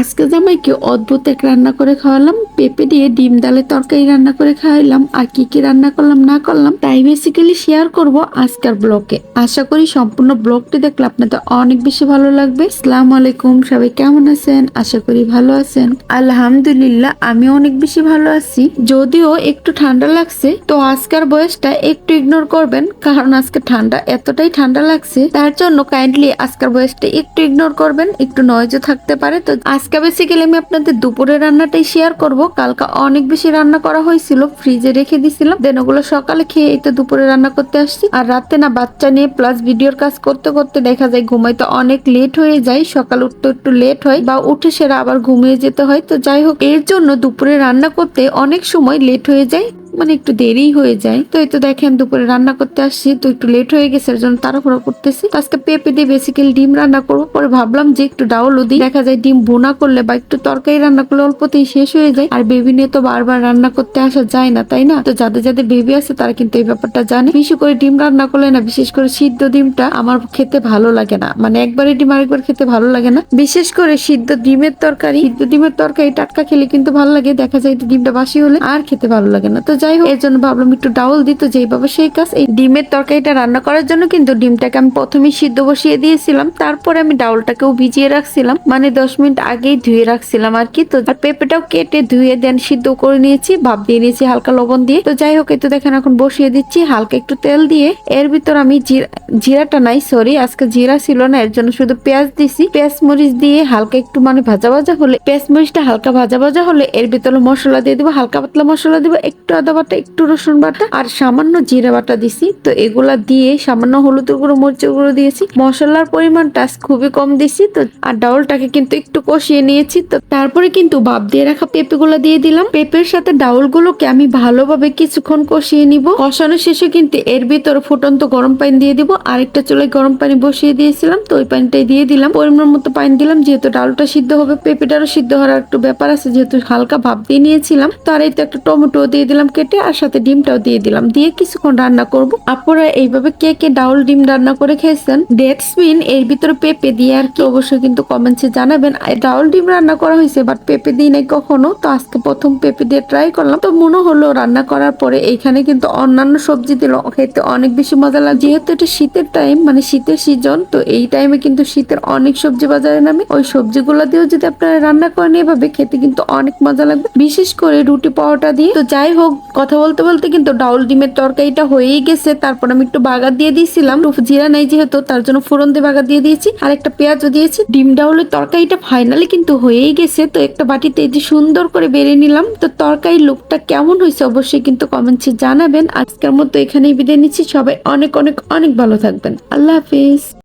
আজকে জামাইকে অদ্ভুত এক রান্না করে খাওয়ালাম, পেঁপে দিয়ে ডিম ডালের তরকারি রান্না করে খাওয়াইলাম, আর কি কি রান্না করলাম, না করলাম, তাই বেসিক্যালি শেয়ার করব আজকের ব্লগে আশা করি সম্পূর্ণ ব্লগটি দেখলে আপনাদের অনেক বেশি ভালো লাগবে। আসসালামু আলাইকুম, সবাই কেমন আছেন? আশা করি ভালো আছেন। আলহামদুলিল্লাহ আমি অনেক বেশি ভালো আছি। যদিও একটু ঠান্ডা লাগছে, তো আজকের বয়সটা একটু ইগনোর করবেন, কারণ আজকে ঠান্ডা এতটাই ঠান্ডা লাগছে, তার জন্য কাইন্ডলি আজকের বয়সটা একটু ইগনোর করবেন, একটু নয়জও থাকতে পারে, তো আজকে বেসিক্যালি আমি আপনাদের দুপুরের রান্নাটাই শেয়ার করব। কালকে অনেক বেশি রান্না করা হয়েছিল ফ্রিজে রেখে দিছিলাম। দেন ওগুলো সকালে খেয়ে এই তো দুপুরে রান্না করতে আসছি। আর রাতে না বাচ্চা নিয়ে প্লাস ভিডিওর কাজ করতে করতে দেখা যায় ঘুমাইতে অনেক লেট হয়ে যায়। সকাল উঠতে একটু লেট হয় বা উঠে সেরা আবার ঘুমিয়ে যেতে হয়। তো যাই হোক, এর জন্য দুপুরে রান্না করতে অনেক সময় লেট হয়ে যায়। মানে একটু দেরি হয়ে যায়। তো এই তো দেখেন দুপুরে রান্না করতে আসছি, তো একটু লেট হয়ে গেছে, এর জন্য তাড়াহুড়ো করতেছি। তো আজকে পেঁপে দিয়ে বেসিক্যালি ডিম রান্না করব, পরে ভাবলাম যে একটু ডাউল দিই। দেখা যায় ডিম বোনা করলে বা একটু তরকারি রান্না করলে অল্পতেই শেষ হয়ে যায়। আর বেবি নিয়ে তো বারবার রান্না করতে আসা যায় না, তাই না? তো যাদের যাদের বেবি আছে তারা কিন্তু এই ব্যাপারটা জানে। বিশেষ করে ডিম রান্না করলে না, বিশেষ করে সিদ্ধ ডিমটা আমার খেতে ভালো লাগে না। মানে একবারে ডিম আরেকবার খেতে ভালো লাগে না। বিশেষ করে সিদ্ধ ডিমের তরকারি। সিদ্ধ ডিমের তরকারি টাটকা খেলে কিন্তু ভালো লাগে, দেখা যায় ডিমটা বাসি হলে আর খেতে ভালো লাগে না। তো যাই হোক এর জন্য ভাবলাম একটু ডাউল দিত যেইভাবে সেই কাজ। এই ডিমের তরকারিটা রান্না করার জন্য কিন্তু ডিমটাকে আমি প্রথমে সিদ্ধ বসিয়ে দিয়েছিলাম, তারপরে আমি ডাউলটাকেও ভিজিয়ে রাখছিলাম। মানে দশ মিনিট আগেই ধুয়ে রাখছিলাম আর কি। তো আর পেঁপেটাও কেটে ধুয়ে দেন, সিদ্ধ করে নিয়েছি ভাব দিয়ে নিয়েছি হালকা লবণ দিয়ে। তো যাই হোক, এই তো দেখেন এখন বসিয়ে দিচ্ছি, হালকা একটু তেল দিয়ে। এর ভিতর আমি জিরা, জিরাটা নাই সরি আজকে জিরা ছিল না, এর জন্য শুধু পেঁয়াজ দিছি। পেঁয়াজ মরিচ দিয়ে হালকা একটু মানে ভাজা ভাজা হলে, পেঁয়াজ মরিচটা হালকা ভাজা ভাজা হলে এর ভিতরে মশলা দিয়ে দিব, হালকা পাতলা মশলা দিব, একটু আদা বাটা, একটু রসুন বাটা আর সামান্য জিরা বাটা দিছি। তো এগুলা দিয়ে সামান্য হলুদ গুঁড়ো, মরিচের গুঁড়ো দিয়েছি। মশলার পরিমাণটা খুবই কম দিছি, তো আর ডাউলটাকে কিন্তু একটু কষিয়ে নিয়েছি। তো তারপরে কিন্তু ভাপ দিয়ে রাখা পেঁপে গুলো দিয়ে দিলাম। পেঁপের সাথে ডাউল গুলোকে আমি ভালোভাবে কিছুক্ষণ কষিয়ে নিব। কষানো শেষে কিন্তু এর ভিতরে ফুটন্ত গরম পানি দিয়ে দিব। আরেকটা চুলায় গরম পানি বসিয়ে দিয়েছিলাম, তো ওই পানিটাই দিয়ে দিলাম। পরিমাণ মতো পানি দিলাম, যেহেতু ডাউলটা সিদ্ধ হবে, পেঁপেটারও সিদ্ধ হওয়ার একটু ব্যাপার আছে, যেহেতু হালকা ভাপ দিয়ে নিয়েছিলাম। তো আর এই তো একটা টমেটো দিয়ে দিলাম কেটে আর সাথে ডিমটাও দিয়ে দিলাম। দিয়ে কিছুক্ষণ রান্না করব। আপনারা এইভাবে কে কে ডাউল ডিম রান্না করে খেয়েছেন ডেটস বিন এর ভিতরে পেঁপে দিয়ে আর কি অবশ্যই কিন্তু কমেন্টসে জানাবেন। ডাউল ডিম রান্না করা হয়েছে, বাট পেঁপে দিই নাই কখনো, তো আজকে প্রথম পেঁপে দিয়ে ট্রাই করলাম। তো মনে হলো রান্না করার পরে এইখানে কিন্তু অন্যান্য সবজি দিল, খেতে অনেক বেশি মজা লাগে যেহেতু এটা শীতের টাইম মানে শীতের সিজন তো এই টাইমে কিন্তু শীতের অনেক সবজি বাজারে নামে। ওই সবজিগুলো দিয়েও যদি আপনারা রান্না করেন এভাবে, খেতে কিন্তু অনেক মজা লাগবে। বিশেষ করে রুটি পাওয়াটা দিয়ে। তো যাই হোক কথা বলতে বলতে কিন্তু ডাউল ডিমের তরকারিটা হয়েই গেছে। তারপর আমি একটু বাগার দিয়ে দিয়েছিলাম। জিরা নাই যেহেতু, তার জন্য ফোড়ন দিয়ে বাগার দিয়ে দিয়েছি। আর একটা পেঁয়াজও দিয়েছি। ডিম ডাউলের তরকারিটা ফাইনালি কিন্তু হয়েই গেছে। তো একটা বাটিতে এই সুন্দর করে বেড়ে নিলাম। তো তরকারি লুকটা কেমন হয়েছে অবশ্যই কিন্তু কমেন্টসে জানাবেন। আজকের মতো এখানেই বিদায় নিচ্ছি। সবাই অনেক অনেক অনেক ভালো থাকবেন। আল্লাহ হাফিজ।